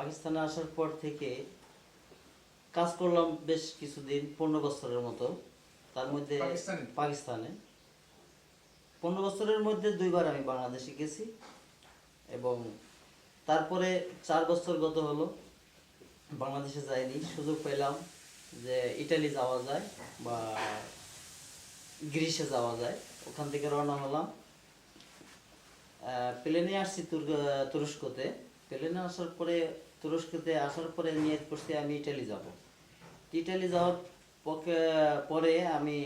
পাকিস্তানে আসার পর থেকে কাজ করলাম বেশ কিছুদিন পনেরো বছরের মতো। তার মধ্যে পাকিস্তানে? পনেরো বছরের মধ্যে দুইবার আমি বাংলাদেশে গেছি এবং তারপরে চার বছর গত হলো বাংলাদেশে যাইনি। সুযোগ পেলাম যে ইটালি যাওয়া যায় বা গ্রিসে যাওয়া যায়। ওখান থেকে রওনা হলাম। প্লেনে আসছি তুরস্কতে। প্লেনে আসার পরে তুরস্কতে আসার পরে নিয়ত করছি আমি ইটালি যাব। ইটালি যাওয়ার পরে আমি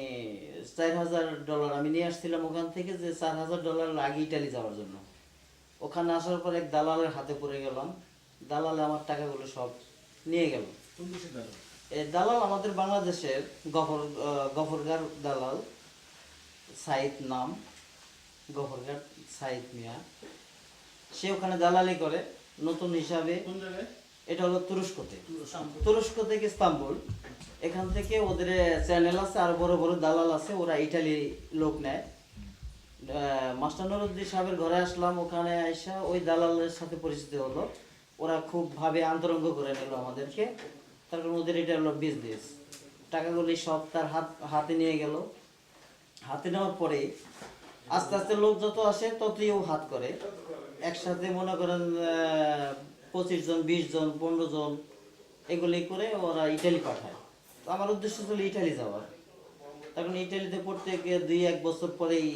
চার হাজার ডলার আমি নিয়ে আসছিলাম ওখান থেকে যে চার হাজার ডলার লাগে ইটালি যাওয়ার জন্য। ওখানে আসার পরে এক দালালের হাতে পড়ে গেলাম। দালালে আমার টাকাগুলো সব নিয়ে গেল। দালাল? আমাদের বাংলাদেশের গফর গফরগার দালাল সাইদ নাম গফরগার সাইদ মিয়া। সে ওখানে দালালি করে। নতুন হিসাবে। এটা হলো তুরস্কতে। তুরস্ক। থেকে ইস্তাম্বুল। এখান থেকে ওদের চ্যানেল আছে আর বড় বড় দালাল আছে ওরা ইটালি লোক নেয়। মাস্টার নুরুদ্দিন সাহেবের ঘরে আসলাম ওখানে আইসা ওই দালালের সাথে পরিচিত হলো। ওরা খুব ভাবে আন্তরঙ্গ করে নিল আমাদেরকে। তারপর ওদের এটা হলো বিজনেস টাকাগুলি সব তার হাত হাতে নিয়ে গেল। হাতে নেওয়ার পরে আস্তে আস্তে লোক যত আসে ততই ও হাত করে। একসাথে মনে করেন পঁচিশ জন, বিশ জন, পনেরো জন এগুলি করে ওরা ইটালি পাঠায়। তো আমার উদ্দেশ্য ছিল ইটালি যাওয়ার। তখন ইটালিতে পড়তে গিয়ে দুই এক বছর পরেই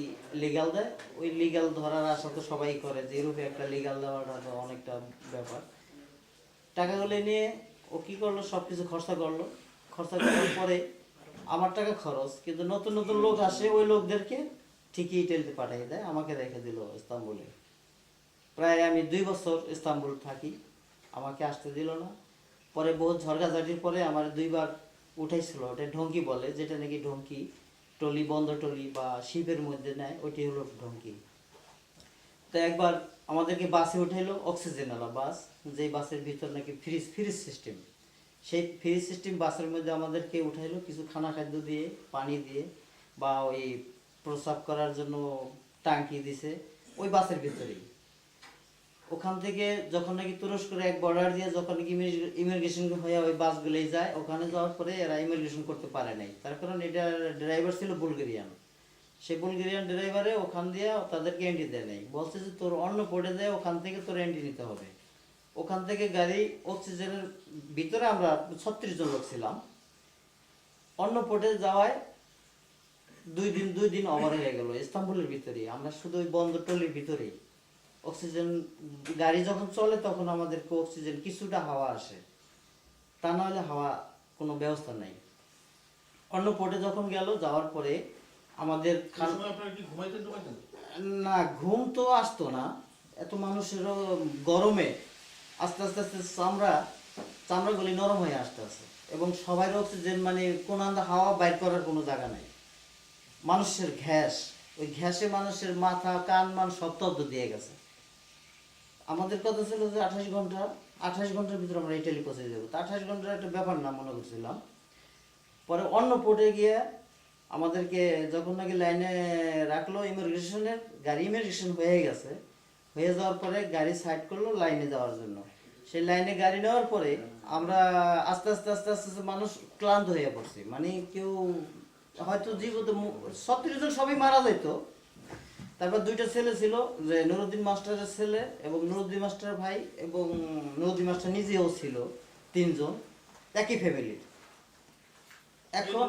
লিগাল দেয়। ওই লিগাল ধরার আশা তো সবাই করে যে ইউরোপে একটা লিগাল দেওয়াটা তো অনেকটা ব্যাপার। টাকাগুলো নিয়ে ও কী করল সব কিছু খরচা করল। খরচা করার পরে আমার টাকা খরচ, কিন্তু নতুন নতুন লোক আসে, ওই লোকদেরকে ঠিকই ইটালিতে পাঠিয়ে দেয়, আমাকে রেখে দিল ইস্তাম্বুলে। প্রায় আমি দুই বছর ইস্তাম্বুল থাকি। আমাকে আসতে দিল না। পরে বহু ঝড়গাঝাটির পরে আমার দুইবার উঠাইছিল। ওটা ঢঙ্কি বলে, যেটা নাকি ঢঙ্কি, টলি বন্ধ টলি বা শিপের মধ্যে নেয়, ওইটি হলো ঢঙ্কি। তো একবার আমাদেরকে বাসে উঠাইলো অক্সিজেনওয়ালা বাস যে বাসের ভিতর নাকি ফ্রিজ ফ্রিজ সিস্টেম। সেই ফ্রিজ সিস্টেম বাসের মধ্যে আমাদেরকে উঠাইলো কিছু খানা খাদ্য দিয়ে, পানি দিয়ে, বা ওই প্রস্রাব করার জন্য টাঙ্কি দিছে, ওই বাসের ভিতরেই। ওখান থেকে যখন নাকি তুরস্কের এক বর্ডার দিয়ে যখন নাকি ইমিগ্রেশন হয়ে ওই বাসগুলোই যায়, ওখানে যাওয়ার পরে এরা ইমিগ্রেশন করতে পারে নাই। তার কারণ এটা ড্রাইভার ছিল বুলগেরিয়ান সেই বুলগেরিয়ান ড্রাইভারে ওখান দিয়ে তাদেরকে এন্ট্রি দেয় নাই। বলছে যে, তোর অন্য পড়ে দেয় ওখান থেকে তোর এন্ট্রি নিতে হবে। ওখান থেকে গাড়ি অক্সিজেনের ভিতরে আমরা ছত্রিশ জন লোক ছিলাম। অন্য পোর্টে যাওয়ায় দুই দিন দুই দিন ওভার হয়ে গেল, ইস্তাম্বুলের ভিতরে আমরা শুধু ওই বন্দর টলির ভিতরেই। অক্সিজেন গাড়ি যখন চলে তখন আমাদেরকে অক্সিজেন কিছুটা হাওয়া আসে। তা না হলে হাওয়া কোনো ব্যবস্থা নাই। অন্য পোর্টে যখন গেল যাওয়ার পরে আমাদের না ঘুম তো আসতো না। এত মানুষেরও গরমে আস্তে আস্তে আস্তে চামড়া চামড়াগুলি নরম হয়ে আসতে আছে। এবং সবাই অক্সিজেন মানে কোন আন্দা হাওয়া বাইর করার কোনো জায়গা নেই। মানুষের ঘ্যাস ওই ঘ্যাসে মানুষের মাথা কান মান সব তব্দ দিয়ে গেছে। আমাদের কথা ছিল যে আঠাশ ঘণ্টা, আঠাশ ঘণ্টার ভিতরে আমরা ইটালি পৌঁছে যাব। তো আঠাশ ঘণ্টার একটা ব্যাপার না, মনে করছিলাম। পরে অন্য পোর্টে গিয়ে আমাদেরকে যখন নাকি লাইনে রাখল ইমিগ্রেশনের গাড়ি ইমিগ্রেশন হয়ে গেছে। হয়ে যাওয়ার পরে গাড়ি সাইড করল লাইনে যাওয়ার জন্য। সেই লাইনে গাড়ি নেওয়ার পরে আমরা আস্তে আস্তে আস্তে আস্তে আস্তে মানুষ ক্লান্ত হয়ে পড়ছি। মানে কেউ হয়তো জীবত ছত্রিশ জন সবই মারা যাইতো। তারপর দুইটা ছেলে ছিল যে নুরুদ্দিন মাস্টারের ছেলে এবং নুরুদ্দিন মাস্টার ভাই এবং নুরুদ্দিন মাস্টার নিজেও ছিল তিনজন একই ফ্যামিলির এখন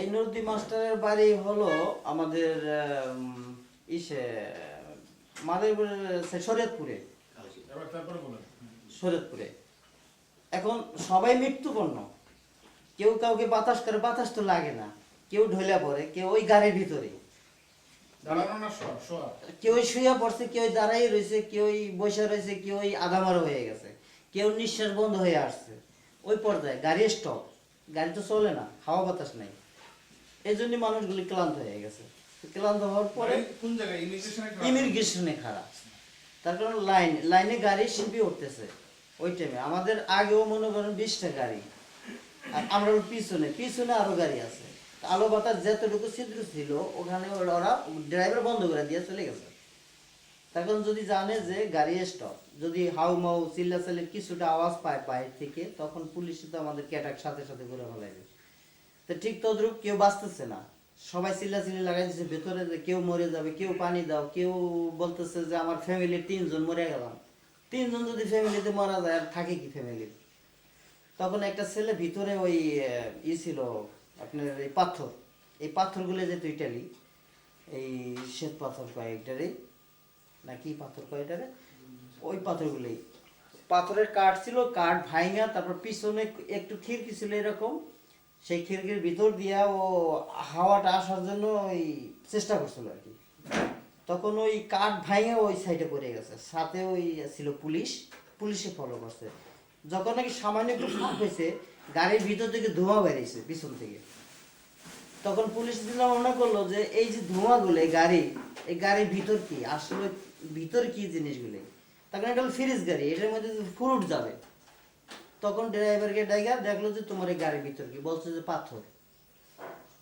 এই নুরুদ্দিন মাস্টারের বাড়ি হলো আমাদের ইসে মাদারীপুরের শরীয়তপুরে। শরীয়তপুরে। এখন সবাই মৃত্যুপন্ন কেউ কাউকে বাতাস করে বাতাস তো লাগে না। কেউ ঢলে পড়ে কেউ ওই গাড়ির ভিতরে। কেউ শুয়ে পড়ছে কেউ দাঁড়াই রয়েছে কেউ বসে রয়েছে কেউ হয়ে গেছে। কেউ নিঃশ্বাস বন্ধ হয়ে আসছে। ওই পর্যায়ে গাড়ি স্টপ গাড়ি তো চলে না হাওয়া বাতাস নাই। এই জন্য মানুষগুলি ক্লান্ত হয়ে গেছে। ক্লান্ত হওয়ার পরে কোন জায়গায়? ইমিগ্রেশনে খারাপ তার কারণ লাইন লাইনে গাড়ি শিল্পী উঠতেছে ওই টাইমে আমাদের আগেও মনে করেন বিশটা গাড়ি। আর আমরা পিছনে পিছনে আরও গাড়ি আছে। আলো বাতাস যতটুকু ছিদ্র ছিল, ওখানে ওরা ড্রাইভার বন্ধ করে দিয়ে চলে গেছে। তখন যদি জানে যে গাড়ি স্টপ যদি হাউ মাউ চিল্লাচাল্লির কিছুটা আওয়াজ পায় বাইরে থেকে, তখন পুলিশ তো আমাদের অ্যাটাক সাথে সাথে করে ফেলাইবে। তো ঠিক তদ্রুপ কেউ বাঁচতেছে না। সবাই চিল্লাচিল্লি লাগাই দিচ্ছে ভেতরে যে কেউ মরে যাবে, কেউ পানি দাও, কেউ বলতেছে যে আমার ফ্যামিলির তিনজন মরে গেলাম। তিনজন যদি ফ্যামিলিতে মারা যায়, আর থাকে কি ফ্যামিলির তখন একটা ছেলে ভিতরে ওই ই ছিল আপনার এই পাথর, এই পাথরগুলো যেত ইটালি এই শ্বেত পাথর কয়েকটারে, না কি পাথর কয়েকটারে? ওই পাথরগুলোই। পাথরের কাঠ ছিল, কাঠ ভাঙা তারপর পিছনে একটু খিড়কি ছিল এরকম, সেই খিড়কির ভিতর দিয়া ও হাওয়াটা আসার জন্য ওই চেষ্টা করছিল আর কি। তখন ওই কাঠ ভাঙে ওই সাইডে পড়ে গেছে, সাথে ওই ছিল পুলিশ, পুলিশে ফলো করছে। যখন নাকি সামান্য একটু ফাঁক হয়েছে, গাড়ির ভিতর থেকে ধোঁয়া বেরিয়েছে, পিছন থেকে। তখন পুলিশ মনে করল যে, এই যে ধোঁয়াগুলো, এই গাড়ি, এই গাড়ির ভিতর কি? আসলে ভিতর কি জিনিসগুলো? তখন এটা হলো ফ্রিজ গাড়ি, এটার মধ্যে ফ্রুট যাবে। তখন ড্রাইভারকে ডাইগা দেখল যে, তোমার এই গাড়ির ভিতর কি? বলছে যে, পাথর।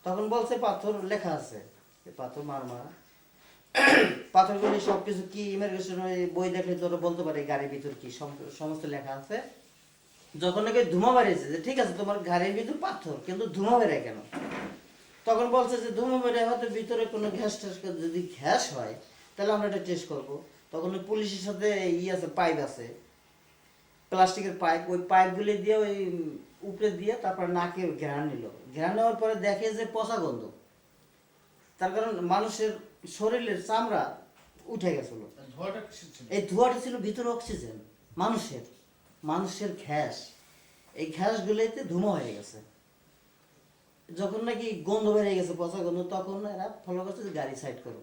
তখন বলছে, পাথর লেখা আছে। পাথর মার মারা। পাথরগুলি সব কিছু কি ইমিগ্রেশন বই দেখলে তোরা বলতে পারে গাড়ির ভিতর কি? সমস্ত লেখা আছে। যখন নাকি ধুমা বেরিয়েছে যে, ঠিক আছে, তোমার গাড়ির ভিতর পাথর, কিন্তু ধুমা বেরোয় কেন? তখন বলছে যে ধুমা বেরোয় হয়তো ভিতরে কোনো গ্যাস ট্যাস যদি গ্যাস হয় তাহলে আমরা এটা টেস্ট করব। তখন ওই পুলিশের সাথে ই আছে পাইপ আছে। প্লাস্টিকের পাইপ ওই পাইপগুলি দিয়ে ওই উপরে দিয়ে তারপর নাকে ঘেরান নিল। ঘেরান নেওয়ার পরে দেখে যে পচা গন্ধ। তার কারণ মানুষের শরীরের চামড়া উঠে গেছিল। ধোয়াটা এই ধোঁয়াটা ছিল ভিতরে অক্সিজেন মানুষের। মানুষের ঘ্যাস। এই ঘ্যাসগুলিতে ধুমা হয়ে গেছে। যখন নাকি গন্ধ বেরিয়ে গেছে, পচা গন্ধ, তখন এরা ফলো করছে যে গাড়ি সাইড করো।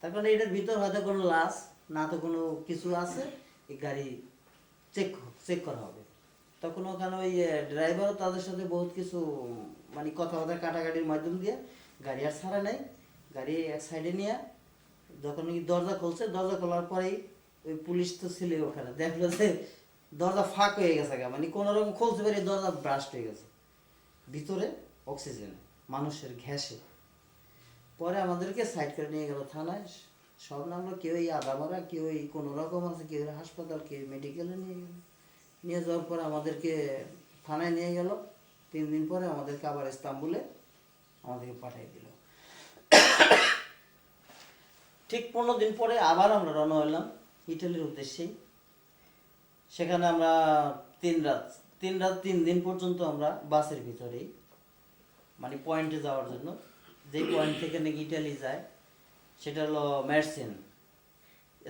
তার কারণে এটার ভিতর হয়তো কোনো লাশ, না তো কোনো কিছু আছে, এই গাড়ি চেক চেক করা হবে। তখন ওখানে ওই ড্রাইভারও তাদের সাথে বহুত কিছু মানে কথাবার্তা কাটাকাটির মাধ্যম দিয়ে গাড়ি আর ছাড়া নাই। গাড়ি এক সাইডে নিয়ে যখন নাকি দরজা খুলছে, দরজা খোলার পরেই ওই পুলিশ তো ছিল ওখানে। দেখল যে দরজা ফাঁক হয়ে গেছে মানে কোনো রকম খুলতে পারি দরজা ব্রাস্ট হয়ে গেছে। ভিতরে অক্সিজেন, মানুষের ঘ্যাসে পরে আমাদেরকে সাইড করে নিয়ে গেল থানায়। সব নামলো কেউ এই আদামারা কেউ এই কোনো রকম আছে, কেউ হাসপাতাল, কেউ মেডিকেলে নিয়ে গেল। নিয়ে যাওয়ার পরে আমাদেরকে থানায় নিয়ে গেল। তিন দিন পরে আমাদেরকে আবার ইস্তাম্বুলে আমাদেরকে পাঠিয়ে দিল। ঠিক পনেরো দিন পরে আবার আমরা রওনা হলাম ইটালির উদ্দেশ্যেই। সেখানে আমরা তিন রাত তিন রাত, তিন দিন পর্যন্ত আমরা বাসের ভিতরেই মানে পয়েন্টে যাওয়ার জন্য। যেই পয়েন্ট থেকে নাকি ইটালি যায়, সেটা হলো ম্যারসিন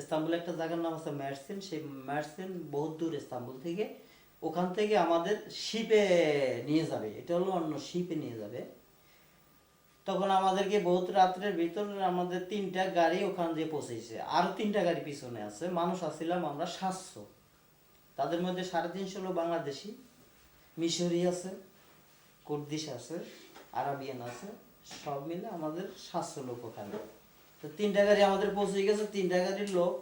ইস্তাম্বুলে একটা জায়গার নাম আছে ম্যারসিন সেই ম্যারসিন বহুত দূর ইস্তাম্বুল থেকে। ওখান থেকে আমাদের শিপে নিয়ে যাবে। এটা হলো অন্য শিপে নিয়ে যাবে। তখন আমাদেরকে বহুত রাত্রের ভিতর আমাদের তিনটা গাড়ি ওখান দিয়ে পৌঁছেছে। আরও তিনটা গাড়ি পিছনে আছে। মানুষ আসছিলাম আমরা সাতশো। তাদের মধ্যে সাড়ে তিনশো লোক বাংলাদেশি। মিশরি আছে, কুর্দিশ আছে, আরাবিয়ান আছে, সব মিলে আমাদের সাতশো লোক ওখানে। তো তিনটা গাড়ি আমাদের পৌঁছে গেছে, তিনটা গাড়ির লোক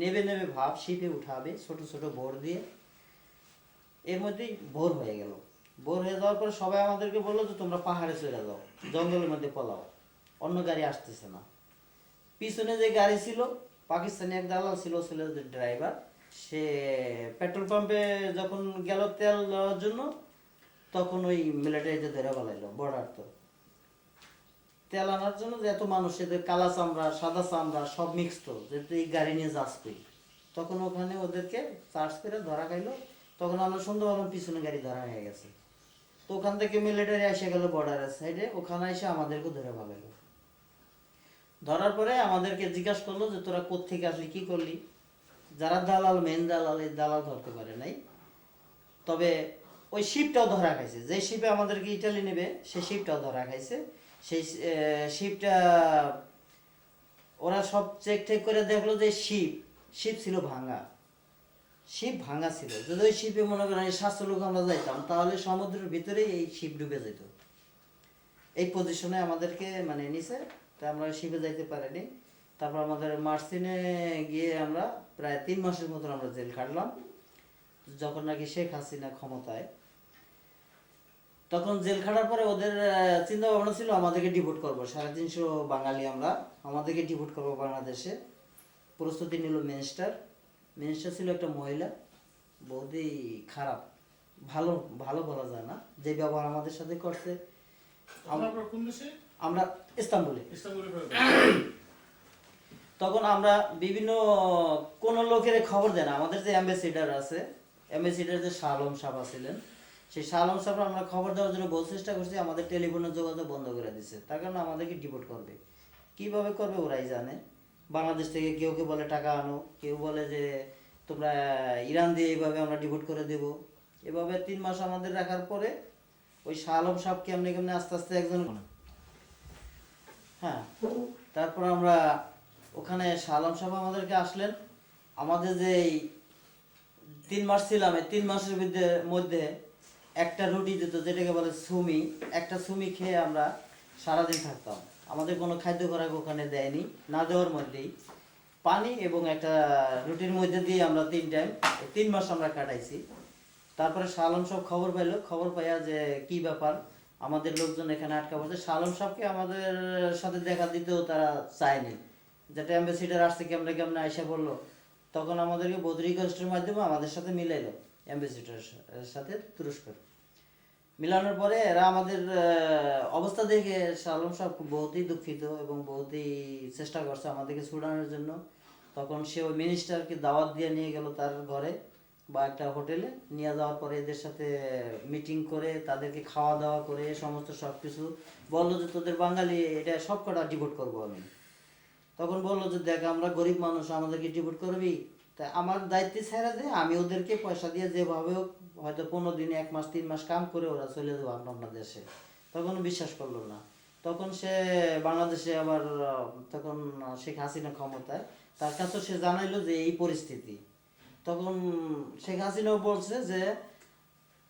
নেবে নেবে ভাব শিপে উঠাবে, ছোট ছোট বোর দিয়ে। এর মধ্যেই ভোর হয়ে গেল। ভোর হয়ে যাওয়ার পরে সবাই আমাদেরকে বলল যে, তোমরা পাহাড়ে চলে যাও, জঙ্গলের মধ্যে পলাও, অন্য গাড়ি আসতেছে না। পিছনে যে গাড়ি ছিল, পাকিস্তানি এক দালাল ছিল ছিল ড্রাইভার সে পেট্রোল পাম্পে যখন গেল তেল দেওয়ার জন্য, তখন ওই মিলিটারিতে ধরে বলাইলো বর্ডার তো। তেল আনার জন্য যে এত মানুষ এদের কালা চামড়া, সাদা চামড়া, সব মিক্স তো, যেহেতু এই গাড়ি নিয়ে যাস তুই তখন ওখানে ওদেরকে চার্জ করে ধরা খাইলো, তখন আমরা সন্ধ্যাবেলা পিছনে গাড়ি ধরা হয়ে গেছে। তো ওখান থেকে মিলিটারি এসে গেল বর্ডারের সাইডে ওখানে এসে আমাদেরকে ধরে ভাগাইলো ধরার পরে আমাদেরকে জিজ্ঞাসা করল যে, তোরা কোত্থেকে আসলি? কি করলি? যারা দালাল মেন দালাল, এই দালাল ধরতে পারে নাই। তবে ওই শিপটাও ধরা খাইছে। যে শিপে আমাদেরকে ইটালি নেবে সেই শিপটাও ধরা খাইছে। সেই শিপটা ওরা সব চেক টেক করে দেখল যে শিপ শিপ ছিল ভাঙা শিপ ভাঙা ছিল। যদি ওই শিপে মনে করেন এই সাতশো লোক আমরা যাইতাম, তাহলে সমুদ্রের ভিতরেই এই শিপ ডুবে যেত এই পজিশনে আমাদেরকে মানে নিছে, তা আমরা শিপে যাইতে পারিনি। তারপর আমাদের মার্সিনে গিয়ে আমরা প্রায় তিন মাসের মতন আমরা জেল খাটলাম। যখন নাকি শেখ হাসিনা ক্ষমতায় তখন জেল খাটার পরে ওদের চিন্তা ভাবনা ছিল আমাদেরকে ডিভোট করব। সাড়ে তিনশো বাঙালি আমরা আমাদেরকে ডিভোট করব বাংলাদেশে। প্রস্তুতি নিল মিনিস্টার মিনিস্টার ছিল একটা মহিলা বহুতই খারাপ ভালো ভালো বলা যায় না। যে ব্যবহার আমাদের সাথে করছে আমরা ইস্তাম্বুলে। তখন আমরা বিভিন্ন কোন লোকের খবর দেয় না। আমাদের যে অ্যাম্বাসিডার আছে অ্যাম্বাসিডার যে শালম সাহেব আছিলেন সেই শালম সাহেব আমরা খবর দেওয়ার জন্য বহু চেষ্টা করছি আমাদের টেলিফোনের যোগাযোগ বন্ধ করে দিচ্ছে তার কারণে আমাদেরকে ডিপোর্ট করবে। কীভাবে করবে ওরাই জানে। বাংলাদেশ থেকে কেউ কেউ বলে টাকা আনো কেউ বলে যে তোমরা ইরান দিয়ে এইভাবে আমরা ডিপোর্ট করে দেব। এভাবে তিন মাস আমাদের রাখার পরে ওই শালম সাহেব কেমনে কেমনে আস্তে আস্তে একজন হ্যাঁ তারপর আমরা ওখানে শালম সাহেব আমাদেরকে আসলেন। আমাদের যে তিন মাস ছিলাম, এই তিন মাসের মধ্যে একটা রুটি দিত, যেটাকে বলে সুমি। একটা সুমি খেয়ে আমরা সারাদিন থাকতাম। আমাদের কোনো খাদ্য খোরাক ওখানে দেয়নি, না দেওয়ার মধ্যেই। পানি এবং একটা রুটির মধ্যে দিয়ে আমরা তিন টাইম তিন মাস আমরা কাটাইছি। তারপরে শালম সব খবর পাইলো। খবর পাইয়া যে কি ব্যাপার, আমাদের লোকজন এখানে আটকা পড়ছে। শালম সাহেবকে আমাদের সাথে দেখা দিতেও তারা চায়নি। যেটা অ্যাম্বাসিডার আসছে কেমনে কেমনে আইসা বলল, তখন আমাদেরকে বৌদ্ধ রিকোয়েস্টের মাধ্যমে আমাদের সাথে মিলাইলো অ্যাম্বাসিডারের সাথে তুরস্কর। মিলানোর পরে এরা আমাদের অবস্থা দেখে শালম সাহেব বহুতই দুঃখিত এবং বহুতই চেষ্টা করছে আমাদেরকে ছুটানোর জন্য। তখন সে ওই মিনিস্টারকে দাওয়াত দিয়ে নিয়ে গেল তার ঘরে বা একটা হোটেলে, নিয়ে যাওয়ার পরে এদের সাথে মিটিং করে, তাদেরকে খাওয়া দাওয়া করে, সমস্ত সব কিছু বলল যে তোদের বাঙালি, এটা সব কটা ডিভোট করব আমি। তখন বলল যে, দেখ, আমরা গরিব মানুষ, আমাদেরকে ডিভোট করবি? তা আমার দায়িত্বে ছেড়ে দে, আমি ওদেরকে পয়সা দিয়ে যেভাবে হয়তো পনেরো দিনে, এক মাস, তিন মাস কাম করে ওরা চলে যাব আপনার দেশে। তখন বিশ্বাস করল না। তখন সে বাংলাদেশে আবার, তখন শেখ হাসিনা ক্ষমতায়, তার কাছেও সে জানাইলো যে, এই পরিস্থিতি। তখন শেখ হাসিনাও বলছে যে,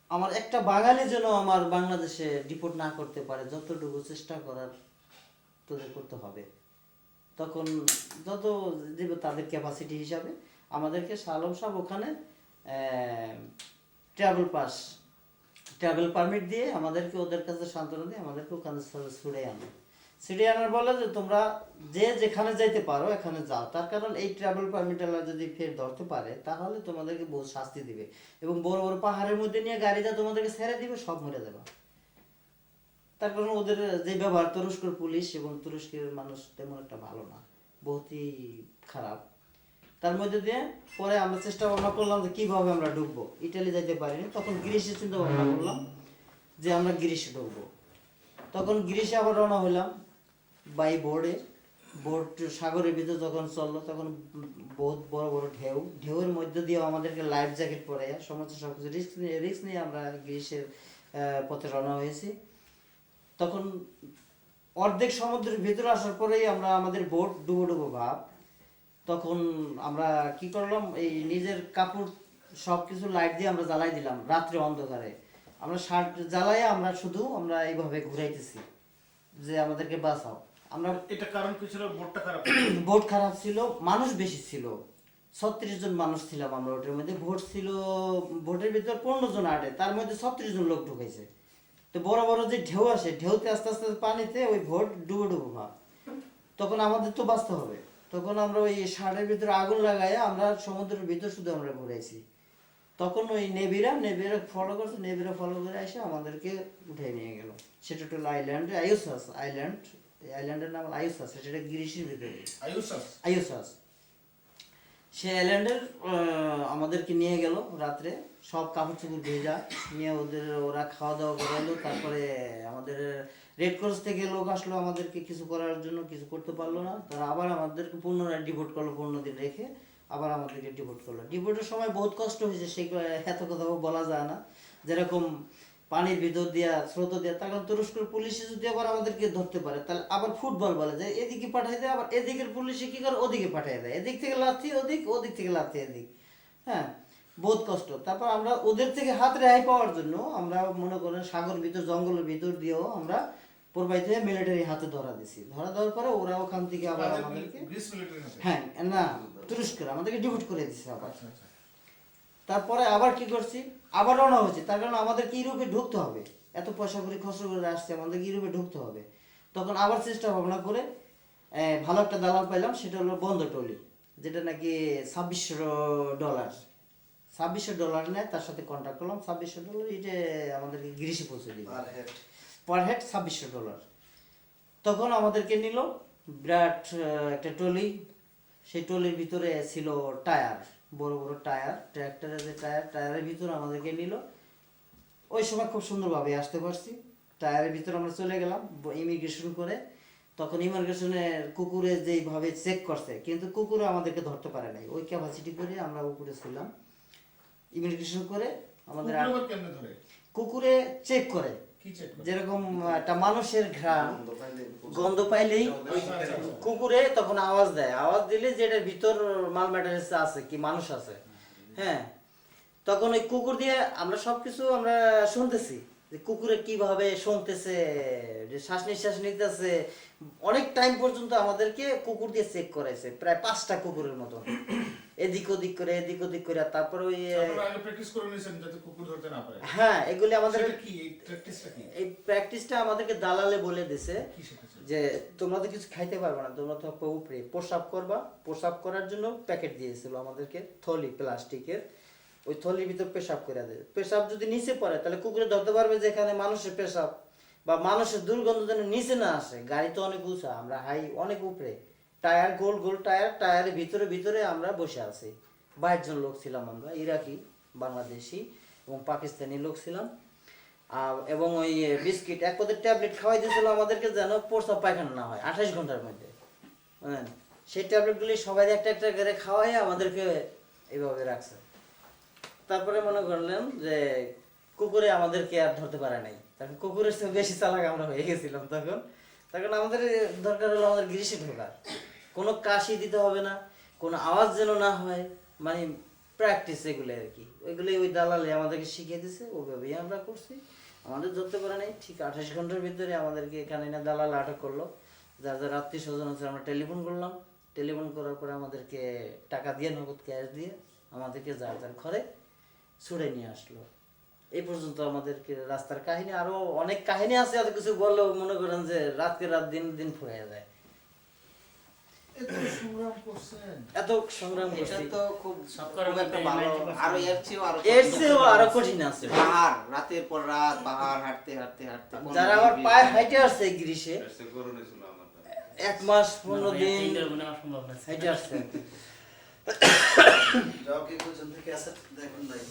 আমার একটা বাঙালি যেন আমার বাংলাদেশে ডিপোর্ট না করতে পারে, যতটুকু চেষ্টা করার তোদের করতে হবে। তখন যত দেবে তাদের ক্যাপাসিটি হিসাবে আমাদেরকে শালম সাহেব ওখানে ট্রাভেল পাস ট্রাভেল পারমিট দিয়ে আমাদেরকে ওদের কাছে সান্ত্বনা দিয়ে আমাদেরকে ওখানে ছুড়ে আনে। ছুড়ে আনার বলে যে তোমরা যে যেখানে যাইতে পারো এখানে যাও। তার কারণ এই ট্রাভেল পারমিট যদি ফের ধরতে পারে, তাহলে তোমাদেরকে বহু শাস্তি দিবে। এবং বড় বড় পাহাড়ের মধ্যে নিয়ে গাড়িটা তোমাদেরকে ছেড়ে দিবে, সব মরে যাবে। তার কারণ ওদের যে ব্যবহার তুরস্কের পুলিশ এবং তুরস্কের মানুষ তেমন একটা ভালো না বহুতই খারাপ। তার মধ্যে দিয়ে পরে আমরা চেষ্টা ভাবনা করলাম যে কীভাবে আমরা ঢুকবো। ইটালি যাইতে পারিনি তখন গ্রিসে চিন্তা ভাবনা করলাম যে আমরা গ্রিসে ঢুকবো। তখন গ্রিসে আবার রওনা হইলাম বাই বোর্ডে। বোর্ড সাগরের ভিতরে যখন চলল তখন বহুত বড় বড় ঢেউ। ঢেউয়ের মধ্যে দিয়ে আমাদেরকে লাইফ জ্যাকেট পরে সমস্ত সব কিছু রিস্ক নিয়ে রিস্ক নিয়ে আমরা গ্রিসের পথে রওনা হয়েছি। তখন অর্ধেক সমুদ্রের ভিতরে আসার পরেই আমরা আমাদের বোট ডুবো ডুবো ভাব। তখন আমরা কি করলাম এই নিজের কাপড় সব কিছু লাইট দিয়ে আমরা জ্বালাই দিলাম রাত্রে অন্ধকারে। আমরা শার্ট জ্বালাই আমরা শুধু আমরা এইভাবে ঘুরাইতেছি যে আমাদেরকে বাঁচাও। আমরা এটা কারণ কি ছিল? বোটটা খারাপ ভোট খারাপ ছিল মানুষ বেশি ছিল। ছত্রিশ জন মানুষ ছিলাম আমরা ওটার মধ্যে ভোট ছিল ভোটের ভিতর পনেরো জন আটে তার মধ্যে ছত্রিশ জন লোক ঢুকেছে তো বড় বড় যে ঢেউ আসে ঢেউতে আস্তে আস্তে পানিতে ওই ভোট ডুবো ডুবো ভাব তখন আমাদের তো বাঁচতে হবে। তখন আমরা ওই শার্টের ভিতরে আগুন লাগাই আমরা সমুদ্রের ভিতর শুধু আমরা ঘুরাইছি তখন ওই নেভিরা নেভিরা ফলো করছে নেভিরা ফলো করে এসে আমাদেরকে উঠে নিয়ে গেল। সেটা হলো আইল্যান্ড আয়ুসাস আইল্যান্ড আইল্যান্ডের নাম আয়ুসাস সেটা গ্রিসের ভিতরে। আয়ুষাস আইওসাস। সে আইল্যান্ডের আমাদেরকে নিয়ে গেল রাত্রে। সব কাপড় চোপড় ভেজা নিয়ে ওদের, ওরা খাওয়া দাওয়া করালো তারপরে আমাদের রেড ক্রস থেকে লোক আসলো আমাদেরকে কিছু করার জন্য, কিছু করতে পারল না। তারা আবার আমাদেরকে পুনরায় ডিভোট করল পনেরো দিন রেখে, আবার আমাদেরকে ডিভোট করল। ডিভোটের সময় বহুত কষ্ট হয়েছে সেই এত কথা বলা যায় না। যেরকম পানির ভিতর দিয়া স্রোত দিয়া তখন তুরস্কের পুলিশে যদি আবার আমাদেরকে ধরতে পারে তাহলে আবার ফুটবল বলে যে এদিকে পাঠাই দেয় আবার এদিকের পুলিশে কি করে? ওদিকে পাঠিয়ে দেয়। এদিক থেকে লাথি ওদিক ওদিক থেকে লাথি এদিক। হ্যাঁ বহুত কষ্ট। তারপর আমরা ওদের থেকে হাত রেহাই পাওয়ার জন্য আমরা মনে করেন সাগর ভিতর জঙ্গলের ভিতর দিয়েও আমরা প্রবাহিত হয়ে মিলিটারি হাতে ধরা দিছি। ধরা দেওয়ার পরে ওরা ওখান থেকে আবার আমাদেরকে হ্যাঁ না তুরস্কের আমাদেরকে ডিভোট করে দিছে আবার। আচ্ছা আচ্ছা। তারপরে আবার কি করছি? আবার রওনা হয়েছে। তার কারণ আমাদের কি ইউরোপে ঢুকতে হবে? এত পয়সা করে খরচ করে আসছে আমাদের ইউরোপে ঢুকতে হবে? তখন আবার চেষ্টা ভাবনা করে ভালো একটা দালাল পাইলাম সেটা হলো বন্ধ টলি যেটা নাকি ছাব্বিশশো ডলার। ছাব্বিশশো ডলার নেয় তার সাথে কন্ট্যাক্ট করলাম ছাব্বিশশো ডলার এটা আমাদেরকে গ্রিসে পৌঁছে দিবে পার হেড ছাব্বিশশো ডলার। তখন আমাদেরকে নিল বিরাট একটা ট্রলি সেই ট্রলির ভিতরে ছিল টায়ার। বড় বড় টায়ার ট্র্যাক্টরের যে টায়ার টায়ারের ভিতরে আমাদেরকে নিল। ওই সময় খুব সুন্দরভাবে আসতে পারছি। টায়ারের ভিতর আমরা চলে গেলাম ইমিগ্রেশন করে। তখন ইমিগ্রেশনের কুকুরে যেইভাবে চেক করছে কিন্তু কুকুরে আমাদেরকে ধরতে পারে নাই। ওই ক্যাপাসিটি করে আমরা উপরে ছিলাম। ইমিগ্রেশন করে আমাদের কুকুর চেক করে। যেরকম একটা মানুষের ঘ্রাণ গন্ধ পাইলেই কুকুরে। তখন আওয়াজ দেয়। আওয়াজ দিলে যে এটার ভিতর মাল ম্যাটারিয়ালস আছে কি মানুষ আছে। হ্যাঁ? তখন ওই কুকুর দিয়ে আমরা সবকিছু আমরা শুনতেছি যে কুকুরে কীভাবে শুনতেছে যে শ্বাস নিঃশ্বাস নিতেছে। অনেক টাইম পর্যন্ত আমাদেরকে কুকুর দিয়ে চেক করাইছে প্রায় পাঁচটা কুকুরের মতো এদিক ওদিক করে এদিক ওদিক করে তারপর ওই আগে প্র্যাকটিস করে নিয়েছেন যাতে কুকুর ধরতে না পারে। হ্যাঁ এগুলি আমাদের কি? এই প্র্যাকটিসটা কি? এই প্র্যাকটিসটা আমাদেরকে দালালে বলে দিছে যে তোমরা তো কিছু খাইতে পারবে না তোমরা তো উপরে প্রসাব করবা প্রসাব করার জন্য প্যাকেট দিয়েছিল আমাদেরকে থলি প্লাস্টিকের। ওই থলির ভিতর পেশাব করে দেবে পেশাব যদি নিচে পড়ে তাহলে কুকুরে ধরতে পারবে যে এখানে মানুষের পেশাব। বা মানুষের দুর্গন্ধ যেন নিচে না আসে। গাড়ি তো অনেক উঁচা আমরা হাই অনেক উপরে। টায়ার, গোল গোল টায়ার, টায়ারের ভিতরে ভিতরে আমরা বসে আছি। বাইশ জন লোক ছিলাম আমরা, ইরাকি, বাংলাদেশি এবং পাকিস্তানি লোক ছিলাম। এবং ওই বিস্কিট, এক পদের ট্যাবলেট খাওয়াই দিয়েছিল আমাদেরকে যেন প্রস্রাব পায়খানা না হয়, আঠাশ ঘণ্টার মধ্যে। বুঝলেন? সেই ট্যাবলেটগুলি সবাই একটা একটা করে খাওয়াই আমাদেরকে এইভাবে রাখছে। তারপরে মনে করলেন যে, কুকুরে আমাদেরকে আর ধরতে পারে নাই। তখন কুকুরের চেয়ে বেশি চালাক আমরা হয়ে গেছিলাম তখন। তখন আমাদের দরকার হলো আমাদের গ্রীষ্মে ঢোকার কোনো কাশি দিতে হবে না, কোনো আওয়াজ যেন না হয় মানে প্র্যাকটিস এগুলো আর কি। ওইগুলোই ওই দালালে আমাদেরকে শিখিয়ে দিছে, ওইভাবেই আমরা করছি। আমাদের ধরতে পারে নাই, ঠিক আঠাশ ঘণ্টার ভিতরে আমাদেরকে এখানে এনে দালাল আটক করল। যার যার আত্মীয় স্বজন আছে, আমরা টেলিফোন করলাম। টেলিফোন করার পরে আমাদেরকে টাকা দিয়ে, নগদ ক্যাশ দিয়ে আমাদেরকে যার যার ঘরে ছুড়ে নিয়ে আসলো। এই পর্যন্ত আমাদেরকে রাস্তার কাহিনী, আরও অনেক কাহিনী আছে, এত কিছু বললেও মনে করেন যে রাতকে রাত, দিন দিন ফুরিয়ে যায়। এত সংগ্রাম করছেন। এত সংগ্রাম এটা তো খুব একটা ভালো। আরও এর চেয়েও আরও এর চেয়েও আরও কঠিন আছে। পাহাড় রাতের পর রাত পাহাড় হাঁটতে হাঁটতে হাঁটতে যারা আবার পায়ে হাইটে আসছে গ্রীষে এক মাস পনেরো দিন ইন্টারভিউ সম্ভব না। হাইটে আসছে। যাও কি পর্যন্ত কি দেখুন ভাই।